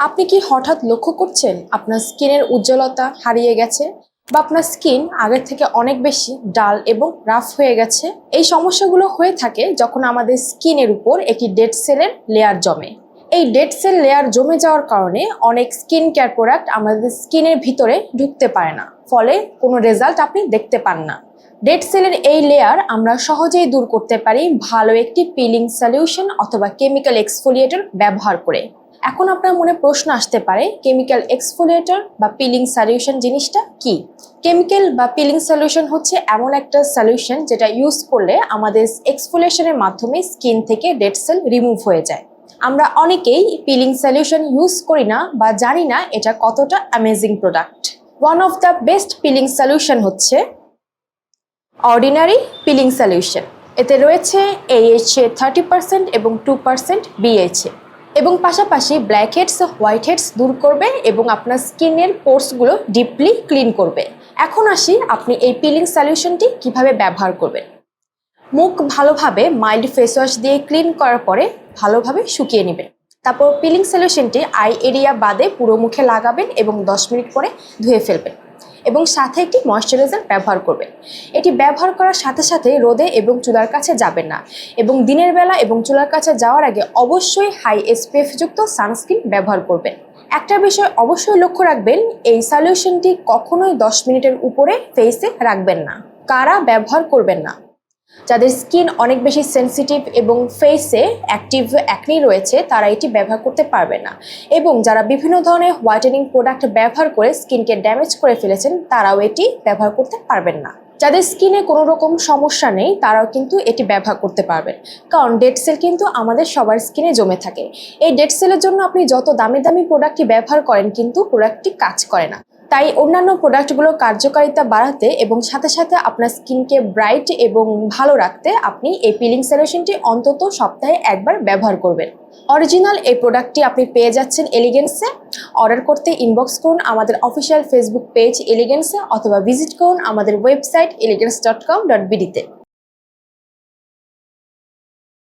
আপনি কি হঠাৎ লক্ষ্য করছেন আপনার স্কিনের উজ্জ্বলতা হারিয়ে গেছে বা আপনার স্কিন আগের থেকে অনেক বেশি ডাল এবং রাফ হয়ে গেছে? এই সমস্যাগুলো হয়ে থাকে যখন আমাদের স্কিনের উপর একটি ডেড সেলের লেয়ার জমে। এই ডেড সেল লেয়ার জমে যাওয়ার কারণে অনেক স্কিন কেয়ার প্রোডাক্ট আমাদের স্কিনের ভিতরে ঢুকতে পারে না। ফলে কোনো রেজাল্ট আপনি দেখতে পান না। ডেড সেলের এই লেয়ার আমরা সহজেই দূর করতে পারি ভালো একটি পিলিং সলিউশন অথবা কেমিক্যাল এক্সফোলিয়েটর ব্যবহার করে। এখন আপনার মনে প্রশ্ন আসতে পারে কেমিক্যাল এক্সফোলিয়েটর বা পিলিং সলিউশন জিনিসটা কি? কেমিক্যাল বা পিলিং সলিউশন হচ্ছে এমন একটা সলিউশন যেটা ইউজ করলে আমাদের এক্সফোলিয়েশনের মাধ্যমে স্কিন থেকে ডেড সেল রিমুভ হয়ে যায়। আমরা অনেকেই পিলিং সলিউশন ইউজ করি না বা জানি না এটা কতটা amazing product one of the best peeling solution হচ্ছে অর্ডিনারি পিলিং সলিউশন এতে রয়েছে এইচএ থার্টি পার্সেন্ট এবং টু পার্সেন্ট বিএইচএ এবং পাশাপাশি ব্ল্যাক হেডস হোয়াইট হেডস দূর করবে এবং আপনার স্কিনের পোর্সগুলো ডিপলি ক্লিন করবে। এখন আসি আপনি এই পিলিং সলিউশনটি কীভাবে ব্যবহার করবেন। মুখ ভালোভাবে মাইল্ড ফেস ওয়াশ দিয়ে ক্লিন করার পরে ভালোভাবে শুকিয়ে নেবেন। তারপর পিলিং সলিউশনটি আই এরিয়া বাদে পুরো মুখে লাগাবেন এবং দশ মিনিট পরে ধুয়ে ফেলবেন। এবং সাথে একটি ময়শ্চারাইজার ব্যবহার করবেন। এটি ব্যবহার করার সাথে সাথে রোদে এবং চুলার কাছে যাবেন না। এবং দিনের বেলা এবং চুলার কাছে যাওয়ার আগে অবশ্যই হাই এসপিএফ যুক্ত সানস্ক্রিন ব্যবহার করবেন। একটা বিষয় অবশ্যই লক্ষ্য রাখবেন, এই সলিউশনটি কখনোই দশ মিনিটের উপরে ফেসে রাখবেন না। কারা ব্যবহার করবেন না? যাদের স্কিন অনেক বেশি সেন্সিটিভ এবং ফেসে অ্যাক্টিভ অ্যাকনি রয়েছে, তারা এটি ব্যবহার করতে পারবে না। এবং যারা বিভিন্ন ধরনের হোয়াইটেনিং প্রোডাক্ট ব্যবহার করে স্কিনকে ড্যামেজ করে ফেলেছেন, তারাও এটি ব্যবহার করতে পারবেন না। যাদের স্কিনে কোনো রকম সমস্যা নেই, তারাও কিন্তু এটি ব্যবহার করতে পারবেন। কারণ ডেড সেল কিন্তু আমাদের সবার স্কিনে জমে থাকে। এই ডেড সেলের জন্য আপনি যত দামি দামি প্রোডাক্টটি ব্যবহার করেন, কিন্তু প্রোডাক্টটি কাজ করে না। তাই অন্যান্য প্রোডাক্টগুলোর কার্যকারিতা বাড়াতে এবং সাথে সাথে আপনার স্কিনকে ব্রাইট এবং ভালো রাখতে আপনি এই পিলিং সলিউশনটি অন্তত সপ্তাহে একবার ব্যবহার করবেন। অরিজিনাল এই প্রোডাক্টটি আপনি পেয়ে যাচ্ছেন এলিগেন্সে অর্ডার করতে ইনবক্স করুন আমাদের অফিসিয়াল ফেসবুক পেজ এলিগেন্সে অথবা ভিজিট করুন আমাদের website elegance dot com dot বিডিতে